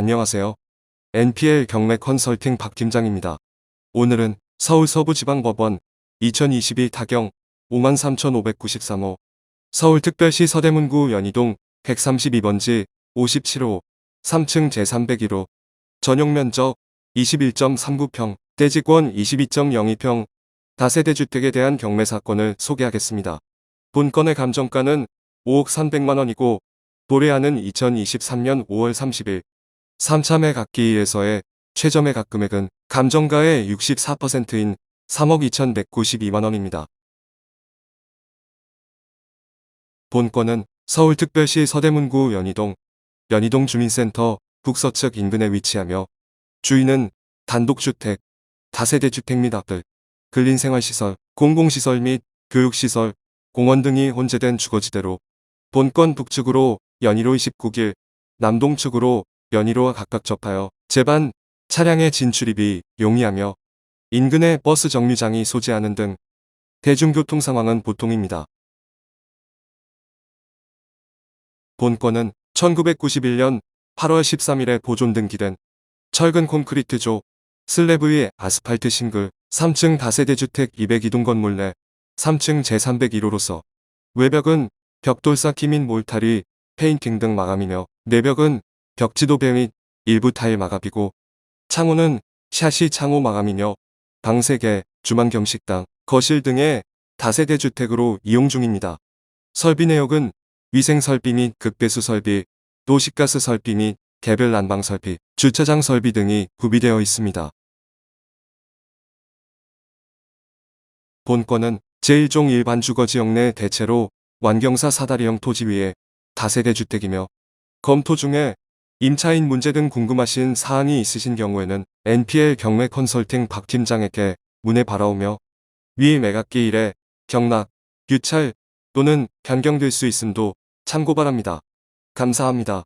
안녕하세요. NPL 경매 컨설팅 박 팀장입니다. 오늘은 서울 서부지방법원 2022 타경 53,593호 서울특별시 서대문구 연희동 132번지 57호 3층 제301호 전용 면적 21.39평 대지권 22.02평 다세대 주택에 대한 경매 사건을 소개하겠습니다. 본건의 감정가는 5억 300만 원이고 도래하는 2023년 5월 30일 3차 매 각기일에서의 최저 매 각 금액은 감정가의 64%인 3억 2192만 원입니다. 본건은 서울특별시 서대문구 연희동 연희동 주민센터 북서측 인근에 위치하며 주인은 단독주택, 다세대 주택 및 앞들, 근린생활시설, 공공시설 및 교육시설, 공원 등이 혼재된 주거지대로 본건 북측으로 연희로 29길, 남동측으로 연희로와 각각 접하여 제반 차량의 진출입이 용이하며 인근에 버스 정류장이 소재하는 등 대중교통 상황은 보통입니다. 본건은 1991년 8월 13일에 보존 등기된 철근 콘크리트조, 슬래브 위 아스팔트 싱글, 3층 다세대 주택 202동 건물 내 3층 제301호로서 외벽은 벽돌 쌓기 및 몰타리, 페인팅 등 마감이며 내벽은 벽지도배 및 일부 타일 마감이고 창호는 샤시 창호 마감이며 방 3개, 주방 겸 식당, 거실 등의 다세대 주택으로 이용 중입니다. 설비 내역은 위생 설비 및 극배수 설비, 도시가스 설비 및 개별 난방 설비, 주차장 설비 등이 구비되어 있습니다. 본건은 제1종 일반 주거지역 내 대체로 완경사 사다리형 토지 위에 다세대 주택이며 검토 중에 임차인 문제 등 궁금하신 사항이 있으신 경우에는 NPL 경매 컨설팅 박 팀장에게 문의 바라오며 위 매각기일에 경락, 유찰 또는 변경될 수 있음도 참고 바랍니다. 감사합니다.